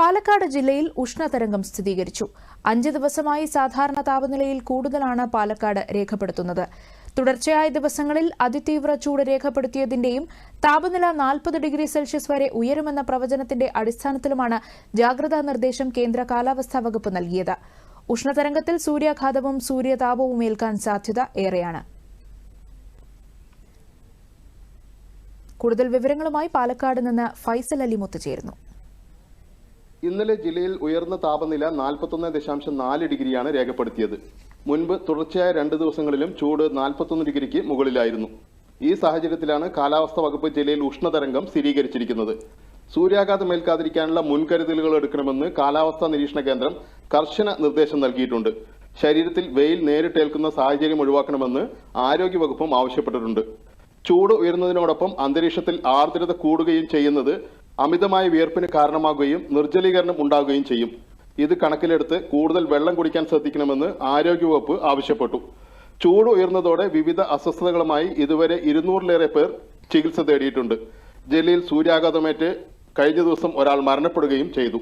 പാലക്കാട് ജില്ലയിൽ ഉഷ്ണതരംഗം സ്ഥിരീകരിച്ചു. അഞ്ച് ദിവസമായി സാധാരണ താപനിലയിൽ കൂടുതലാണ് പാലക്കാട് രേഖപ്പെടുത്തുന്നത്. തുടർച്ചയായ ദിവസങ്ങളിൽ അതിതീവ്ര ചൂട് രേഖപ്പെടുത്തിയതിന്റെയും താപനില നാൽപ്പത് ഡിഗ്രി സെൽഷ്യസ് വരെ ഉയരുമെന്ന പ്രവചനത്തിന്റെ അടിസ്ഥാനത്തിലുമാണ് ജാഗ്രതാ നിർദ്ദേശം കേന്ദ്ര കാലാവസ്ഥാ വകുപ്പ് നൽകിയത്. ഉഷ്ണതരംഗത്തിൽ സൂര്യാഘാതവും സൂര്യതാപവും ഏൽക്കാൻ സാധ്യത ഏറെയാണ്. കൂടുതൽ വിവരങ്ങളുമായി പാലക്കാട് നിന്ന് ഫൈസൽ അലിമുത്ത് ചേരുന്നു ഇന്നലെ ജില്ലയിൽ ഉയർന്ന താപനില നാൽപ്പത്തൊന്ന് ദശാംശം നാല് ഡിഗ്രിയാണ് രേഖപ്പെടുത്തിയത്. മുൻപ് തുടർച്ചയായ രണ്ട് ദിവസങ്ങളിലും ചൂട് നാൽപ്പത്തൊന്ന് ഡിഗ്രിക്ക് മുകളിലായിരുന്നു. ഈ സാഹചര്യത്തിലാണ് കാലാവസ്ഥാ വകുപ്പ് ജില്ലയിൽ ഉഷ്ണതരംഗം സ്ഥിരീകരിച്ചിരിക്കുന്നത്. സൂര്യാഘാതം ഏൽക്കാതിരിക്കാനുള്ള മുൻകരുതലുകൾ എടുക്കണമെന്ന് കാലാവസ്ഥാ നിരീക്ഷണ കേന്ദ്രം കർശന നിർദ്ദേശം നൽകിയിട്ടുണ്ട്. ശരീരത്തിൽ വെയിൽ നേരിട്ടേൽക്കുന്ന സാഹചര്യം ഒഴിവാക്കണമെന്ന് ആരോഗ്യവകുപ്പും ആവശ്യപ്പെട്ടിട്ടുണ്ട്. ചൂട് ഉയരുന്നതിനോടൊപ്പം അന്തരീക്ഷത്തിൽ ആർദ്രത കൂടുകയും ചെയ്യുന്നത് അമിതമായ വിയർപ്പിന് കാരണമാകുകയും നിർജലീകരണം ഉണ്ടാകുകയും ചെയ്യും. ഇത് കണക്കിലെടുത്ത് കൂടുതൽ വെള്ളം കുടിക്കാൻ ശ്രദ്ധിക്കണമെന്ന് ആരോഗ്യവകുപ്പ് ആവശ്യപ്പെട്ടു. ചൂട് ഉയർന്നതോടെ വിവിധ അസ്വസ്ഥതകളുമായി ഇതുവരെ ഇരുന്നൂറിലേറെ പേർ ചികിത്സ തേടിയിട്ടുണ്ട്. ജില്ലയിൽ സൂര്യാഘാതമേറ്റ് കഴിഞ്ഞ ദിവസം ഒരാൾ മരണപ്പെടുകയും ചെയ്തു.